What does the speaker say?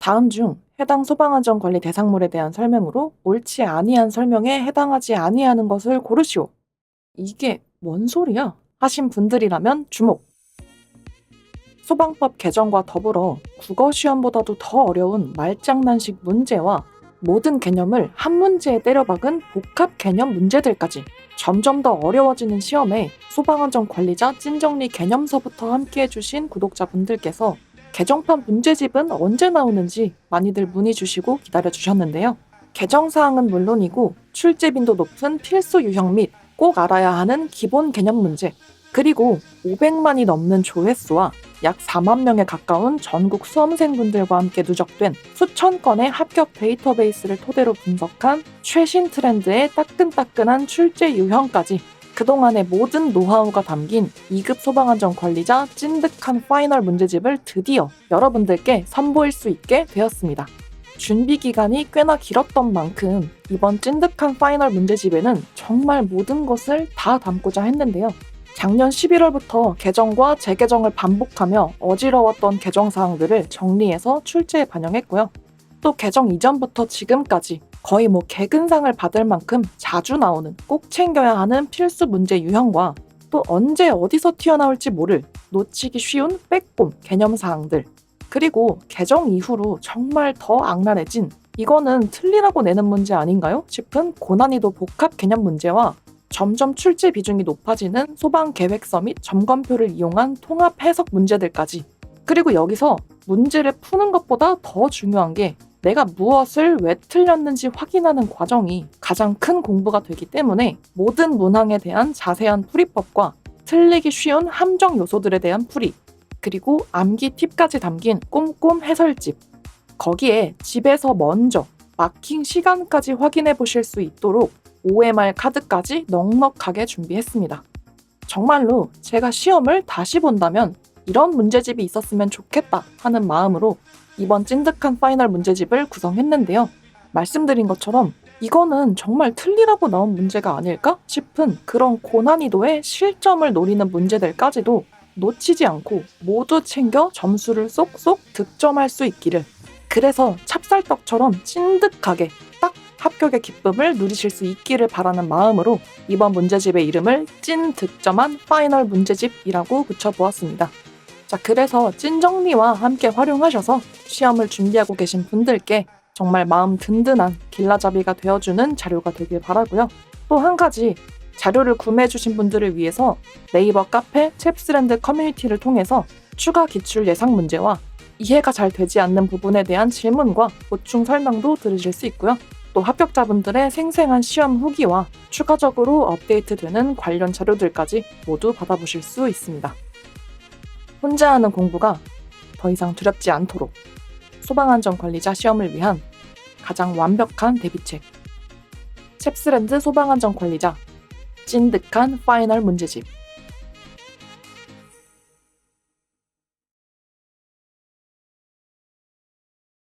다음 중 해당 소방안전 관리 대상물에 대한 설명으로 옳지 아니한 설명에 해당하지 아니하는 것을 고르시오. 이게 뭔 소리야? 하신 분들이라면 주목. 소방법 개정과 더불어 국어 시험보다도 더 어려운 말장난식 문제와 모든 개념을 한 문제에 때려박은 복합 개념 문제들까지 점점 더 어려워지는 시험에 소방안전 관리자 찐정리 개념서부터 함께 해주신 구독자분들께서 개정판 문제집은 언제 나오는지 많이들 문의 주시고 기다려 주셨는데요. 개정사항은 물론이고 출제 빈도 높은 필수 유형 및 꼭 알아야 하는 기본 개념 문제, 그리고 500만이 넘는 조회수와 약 4만 명에 가까운 전국 수험생분들과 함께 누적된 수천 건의 합격 데이터베이스를 토대로 분석한 최신 트렌드의 따끈따끈한 출제 유형까지 그동안의 모든 노하우가 담긴 2급 소방안전 관리자 찐득한 파이널 문제집을 드디어 여러분들께 선보일 수 있게 되었습니다. 준비 기간이 꽤나 길었던 만큼 이번 찐득한 파이널 문제집에는 정말 모든 것을 다 담고자 했는데요. 작년 11월부터 개정과 재개정을 반복하며 어지러웠던 개정 사항들을 정리해서 출제에 반영했고요. 또 개정 이전부터 지금까지 거의 뭐 개근상을 받을 만큼 자주 나오는 꼭 챙겨야 하는 필수 문제 유형과 또 언제 어디서 튀어나올지 모를 놓치기 쉬운 빼꼼 개념 사항들 그리고 개정 이후로 정말 더 악랄해진 이거는 틀리라고 내는 문제 아닌가요? 싶은 고난이도 복합 개념 문제와 점점 출제 비중이 높아지는 소방 계획서 및 점검표를 이용한 통합 해석 문제들까지 그리고 여기서 문제를 푸는 것보다 더 중요한 게 내가 무엇을 왜 틀렸는지 확인하는 과정이 가장 큰 공부가 되기 때문에 모든 문항에 대한 자세한 풀이법과 틀리기 쉬운 함정 요소들에 대한 풀이 그리고 암기 팁까지 담긴 꼼꼼 해설집 거기에 집에서 먼저 마킹 시간까지 확인해 보실 수 있도록 OMR 카드까지 넉넉하게 준비했습니다. 정말로 제가 시험을 다시 본다면 이런 문제집이 있었으면 좋겠다 하는 마음으로 이번 찐득한 파이널 문제집을 구성했는데요. 말씀드린 것처럼 이거는 정말 틀리라고 나온 문제가 아닐까 싶은 그런 고난이도의 실점을 노리는 문제들까지도 놓치지 않고 모두 챙겨 점수를 쏙쏙 득점할 수 있기를 그래서 찹쌀떡처럼 찐득하게 딱 합격의 기쁨을 누리실 수 있기를 바라는 마음으로 이번 문제집의 이름을 찐 득점한 파이널 문제집이라고 붙여보았습니다. 자, 그래서 찐정리와 함께 활용하셔서 시험을 준비하고 계신 분들께 정말 마음 든든한 길라잡이가 되어주는 자료가 되길 바라고요. 또 한 가지 자료를 구매해주신 분들을 위해서 네이버 카페 챕스랜드 커뮤니티를 통해서 추가 기출 예상 문제와 이해가 잘 되지 않는 부분에 대한 질문과 보충 설명도 들으실 수 있고요. 또 합격자분들의 생생한 시험 후기와 추가적으로 업데이트되는 관련 자료들까지 모두 받아보실 수 있습니다. 혼자 하는 공부가 더 이상 두렵지 않도록 소방안전 관리자 시험을 위한 가장 완벽한 대비책. 챕스랜드 소방안전 관리자 찐득한 파이널 문제집.